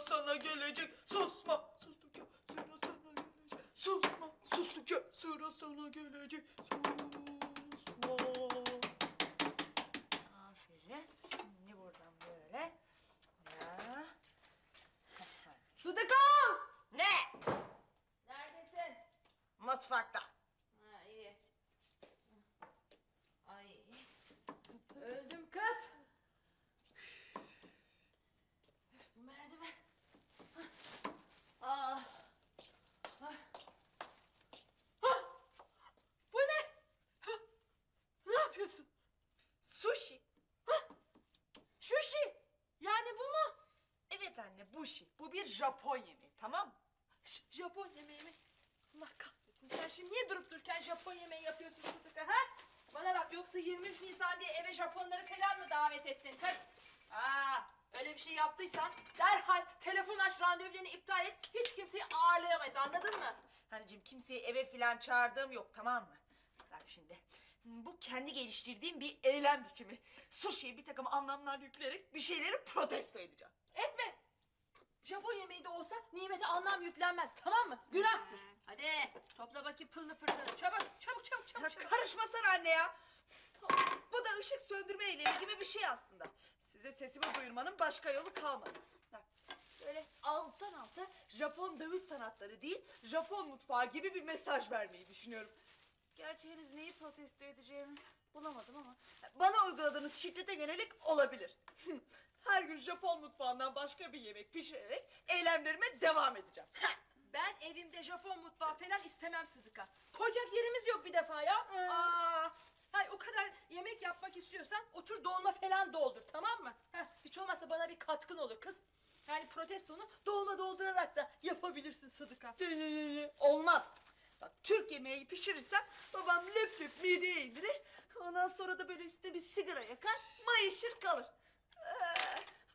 sıra sana gelecek. Susma, sustukça sıra sana gelecek. Susma, sustukça sıra sana gelecek. Susma. Aferin. Şimdi buradan böyle. Ya. Sıdıka! Ne? Neredesin? Mutfakta. Ha iyi. Ay. Öldüm kız. Bu merdiven. Ah. Ah. Ah. Bu ne? Ha. Ne yapıyorsun? Sushi. Sushi. Yani bu mu? Evet anne bu şey. Bu bir Japon yemeği tamam mı? Japon yemeği mi? Allah kahretsin. Sen şimdi niye durup dururken Japon yemeği yapıyorsun Sıdıka ha? Bana bak yoksa 23 Nisan diye eve Japonları falan mı davet ettin kız? Aa, öyle bir şey yaptıysan derhal telefon aç randevularını iptal et. Hiç kimseyi ağırlayamayız anladın mı? Hanımcığım kimseyi eve filan çağırdığım yok tamam mı? Bak şimdi. Bu kendi geliştirdiğim bir eylem biçimi. Sushi'ye bir takım anlamlar yükleyerek bir şeyleri protesto edeceğim. Etme. Japon yemeği de olsa nimete anlam yüklenmez tamam mı? Günahtır. Hadi topla bakayım pırını pırını. Çabuk çabuk çabuk çabuk. Ya çabuk. karışmasana anne ya. Bu da ışık söndürme eylemi gibi bir şey aslında. Size sesimi duyurmanın başka yolu kalmadı. Bak, böyle alttan alta Japon dövüş sanatları değil, Japon mutfağı gibi bir mesaj vermeyi düşünüyorum. Gerçi henüz neyi protesto edeceğimi bulamadım ama bana uyguladığınız şiddete yönelik olabilir. Her gün Japon mutfağından başka bir yemek pişirerek eylemlerime devam edeceğim. Ben evimde Japon mutfağı falan istemem Sıdıka. Koyacak yerimiz yok bir defa ya. Aa, hay o kadar yemek yapmak istiyorsan otur dolma falan doldur tamam mı? Heh, hiç olmazsa bana bir katkın olur kız. Yani protestonu dolma doldurarak da yapabilirsin Sıdıka. Olmaz. Bak Türk yemeği pişirirsem babam löp löp mideye indirir. Ondan sonra da böyle üstüne bir sigara yakar, mayışır kalır.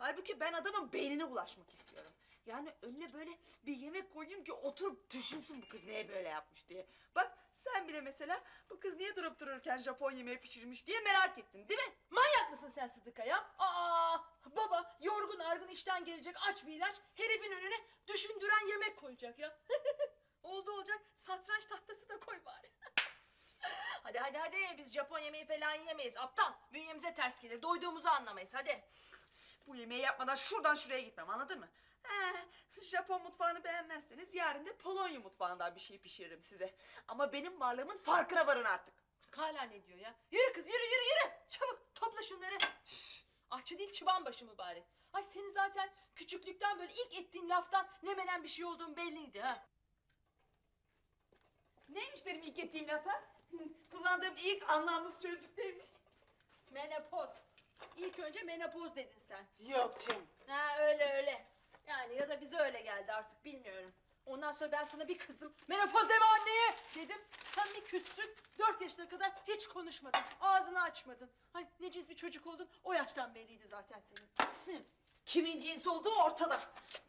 Halbuki ben adamın beynine ulaşmak istiyorum. Yani önüne böyle bir yemek koyayım ki oturup düşünsün bu kız neye böyle yapmış diye. Bak sen bile mesela bu kız niye durup dururken Japon yemeği pişirmiş diye merak ettin değil mi? Manyak mısın sen Sıdıka ya? Aa, baba yorgun argın işten gelecek aç bir ilaç herifin önüne düşündüren yemek koyacak ya. Oldu olacak satranç tahtası da koy bari. hadi hadi hadi biz Japon yemeği falan yemeyiz aptal. Bünyemize ters gelir doyduğumuzu anlamayız hadi. Bu yemeği yapmadan şuradan şuraya gitmem anladın mı? He, Japon mutfağını beğenmezseniz yarın da Polonya mutfağından bir şey pişiririm size. Ama benim varlığımın farkına varın artık. Hala ne diyor ya? Yürü kız yürü yürü yürü. Çabuk topla şunları. Üf, Ahçı değil çıban başı mübarek. Ay senin zaten küçüklükten böyle ilk ettiğin laftan ne menen bir şey olduğun belliydi ha. Neymiş benim ilk ettiğim laf ha? Kullandığım ilk anlamlı sözcük neymiş? Menopoz. İlk önce menopoz dedin sen. Yok canım. Ha öyle öyle. Yani ya da bize öyle geldi artık bilmiyorum. Ondan sonra ben sana bir kızdım. Menopoz deme anneye dedim. Sen bir küstün. Dört yaşına kadar hiç konuşmadın. Ağzını açmadın. Ay ne cins bir çocuk oldun. O yaştan belliydi zaten senin. Kimin cinsi olduğu ortada.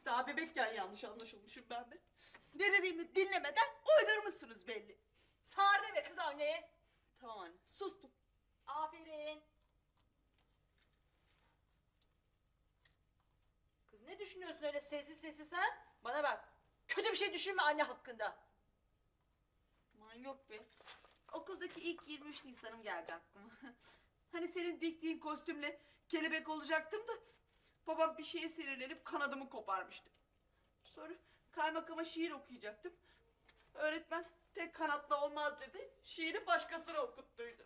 Daha bebekken yanlış anlaşılmışım ben de. Ne dediğimi dinlemeden uydurmuşsunuz belli. Sağır deme kız anneye. Tamam anne sustum. Aferin. Kız ne düşünüyorsun öyle sessiz sessiz ha? Bana bak. Kötü bir şey düşünme anne hakkında. Aman yok be. Okuldaki ilk 23 Nisan'ım geldi aklıma. Hani senin diktiğin kostümle kelebek olacaktım da... ...babam bir şeye sinirlenip kanadımı koparmıştı. Sonra kaymakama şiir okuyacaktım. Öğretmen tek kanatla olmaz dedi. Şiiri başkasına okuttuydu.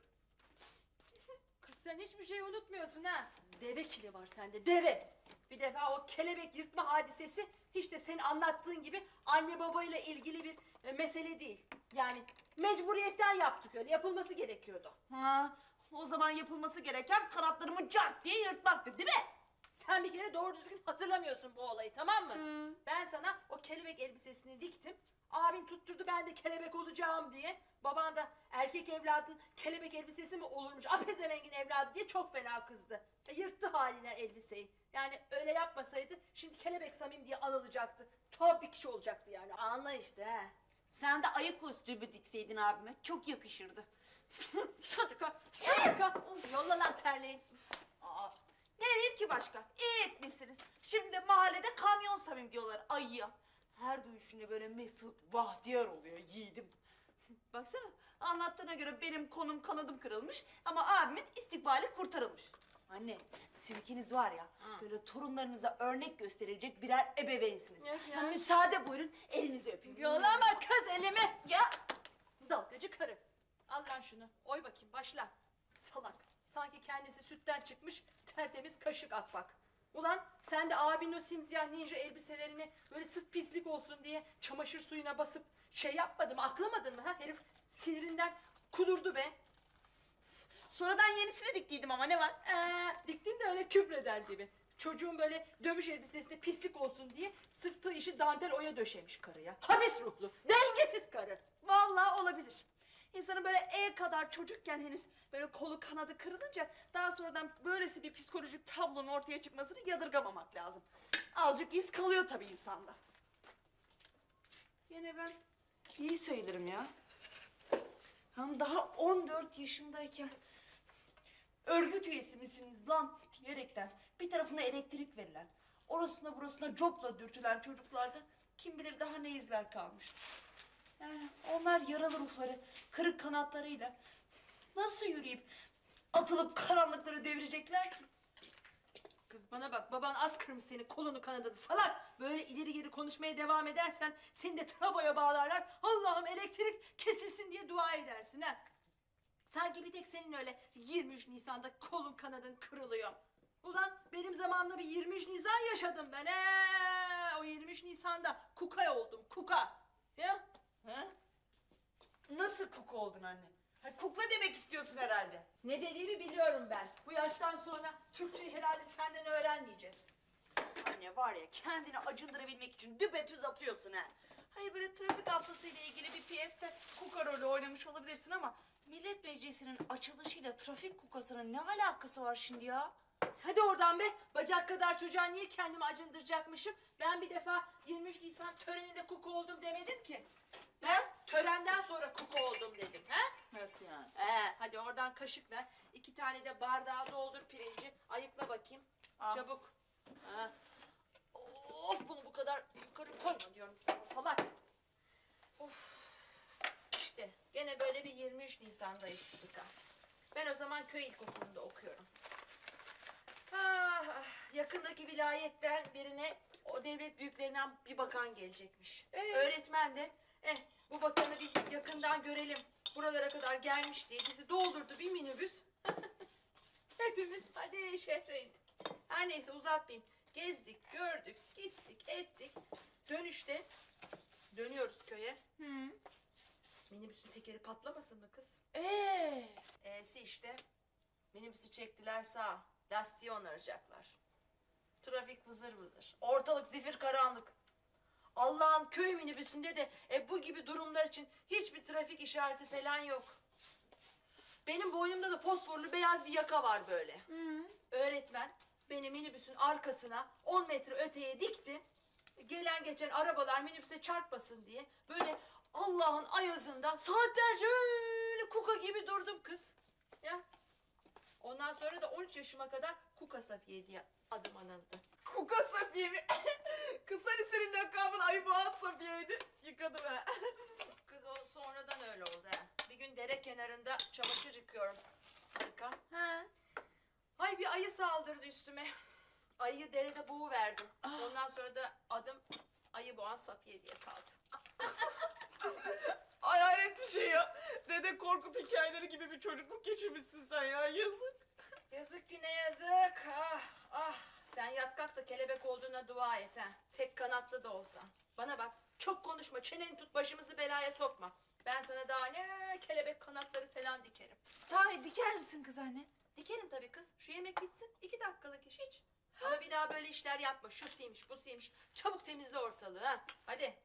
Kız sen hiçbir şey unutmuyorsun ha. Deve kili var sende deve. Bir defa o kelebek yırtma hadisesi hiç de senin anlattığın gibi anne babayla ilgili bir e, mesele değil. Yani mecburiyetten yaptık öyle yapılması gerekiyordu. Ha, o zaman yapılması gereken kanatlarımı cart diye yırtmaktı değil mi? Sen bir kere doğru düzgün hatırlamıyorsun bu olayı tamam mı? Hı. Ben sana o kelebek elbisesini diktim. Abin tutturdu ben de kelebek olacağım diye. Baban da erkek evladın kelebek elbisesi mi olurmuş apezevengin evladı diye çok fena kızdı. E, yırttı haline elbiseyi. Yani öyle yapmasaydı şimdi kelebek Samim diye anılacaktı. Tuhaf bir kişi olacaktı yani. Anla işte he. Sen de ayı kostümü dikseydin abime çok yakışırdı. Sadıka, Sadıka. Yolla lan terliği. Aa, ne diyeyim ki başka? İyi etmişsiniz. Şimdi mahallede kamyon samimi ayıya. Her dövüşünde böyle mesut, bahtiyar oluyor yiğidim. Baksana anlattığına göre benim konum kanadım kırılmış ama abimin istikbali kurtarılmış. Anne siz ikiniz var ya böyle torunlarınıza örnek gösterilecek birer ebeveynsiniz. Yok ya. Müsaade buyurun elinizi öpeyim. Yolama kız elimi. Ya Dalgacı karı. Al lan şunu. Oy bakayım başla. Salak. Sanki kendisi sütten çıkmış tertemiz kaşık akbak. Ulan sen de abinin o simsiyah ninja elbiselerini böyle sırf pislik olsun diye çamaşır suyuna basıp şey yapmadın mı aklamadın mı ha? Herif sinirinden kudurdu be. sonradan yenisini diktiydim ama ne var? Ee, diktin de öyle küfreder gibi. Çocuğun böyle dövüş elbisesinde pislik olsun diye sırttığı işi dantel oya döşemiş karıya. Habis ruhlu, dengesiz karı. Vallahi olabilir. İnsanın böyle el kadar çocukken henüz böyle kolu kanadı kırılınca daha sonradan böylesi bir psikolojik tablonun ortaya çıkmasını yadırgamamak lazım. Azıcık iz kalıyor tabii insanda. Yine ben iyi sayılırım ya. Hem daha 14 yaşındayken örgüt üyesi misiniz lan diyerekten bir tarafına elektrik verilen, orasına burasına copla dürtülen çocuklarda kim bilir daha ne izler kalmıştı. Yani onlar yaralı ruhları, kırık kanatlarıyla nasıl yürüyüp atılıp karanlıkları devirecekler ki? Kız bana bak baban az kırmış senin kolunu kanadını salak. Böyle ileri geri konuşmaya devam edersen seni de travoya bağlarlar. Allah'ım elektrik kesilsin diye dua edersin ha. Sanki bir tek senin öyle 23 Nisan'da kolun kanadın kırılıyor. Ulan benim zamanımda bir 23 Nisan yaşadım ben. Ee, o 23 Nisan'da kuka oldum kuka. Ya He? Nasıl kuk oldun anne? Ha, kukla demek istiyorsun herhalde. ne dediğimi biliyorum ben. Bu yaştan sonra Türkçeyi herhalde senden öğrenmeyeceğiz. Anne var ya kendini acındırabilmek için düpedüz atıyorsun ha. Hayır böyle trafik haftası ile ilgili bir piyeste kuka rolü oynamış olabilirsin ama Millet Meclisi'nin açılışıyla trafik kukasının ne alakası var şimdi ya? Hadi oradan be. Bacak kadar çocuğa niye kendimi acındıracakmışım? Ben bir defa 23 Nisan töreninde kuku oldum demedim ki. He? Törenden sonra kuku oldum dedim. He? Nasıl yani? Ee, hadi oradan kaşık ver. İki tane de bardağa doldur pirinci. Ayıkla bakayım. Al. Çabuk. Ha. Of bunu bu kadar yukarı koyma diyorum sana salak. Of. İşte gene böyle bir 23 Nisan'dayız Sıdıka. Ben o zaman köy ilkokulunda okuyorum. Ah, ah, yakındaki vilayetten birine o devlet büyüklerinden bir bakan gelecekmiş. Ee? Öğretmen de eh bu bakanı biz yakından görelim. Buralara kadar gelmiş diye bizi doldurdu bir minibüs. Hepimiz hadi şehre indik. Her neyse uzatmayayım. Gezdik, gördük, gittik, ettik. Dönüşte dönüyoruz köye. Hı. Minibüsün tekeri patlamasın mı kız? Ee, E'si işte. Minibüsü çektiler sağa. Lastiği onaracaklar. Trafik vızır vızır. Ortalık zifir karanlık. Allah'ın köy minibüsünde de e, bu gibi durumlar için hiçbir trafik işareti falan yok. Benim boynumda da fosforlu beyaz bir yaka var böyle. hı. Öğretmen beni minibüsün arkasına 10 metre öteye dikti. Gelen geçen arabalar minibüse çarpmasın diye böyle Allah'ın ayazında saatlerce öyle kuka gibi durdum kız. Ya. Ondan sonra da 13 yaşıma kadar Kuka Safiye diye adım anıldı. Kuka Safiye mi? Kız hani senin lakabın Ayboğaz Safiye'ydi. Yıkadı be. Kız o sonradan öyle oldu ha. Bir gün dere kenarında çamaşır yıkıyorum Sıdıka. Ha. Ay bir ayı saldırdı üstüme. Ayıyı derede boğuverdim. Ondan sonra da adım Ayı Boğan Safiye diye kaldı. Ay hayret bir şey ya. Dede Korkut hikayeleri gibi bir çocukluk geçirmişsin sen ya. Yazık ki ne yazık. Ah ah. Sen yat kalk da olduğuna dua et ha. Tek kanatlı da olsan. Bana bak çok konuşma çeneni tut başımızı belaya sokma. Ben sana daha ne kelebek kanatları falan dikerim. Sahi diker misin kız anne? Dikerim tabii kız. Şu yemek bitsin. iki dakikalık iş hiç. Ama bir daha böyle işler yapma. Şu siymiş, bu siymiş. Çabuk temizle ortalığı ha. Hadi.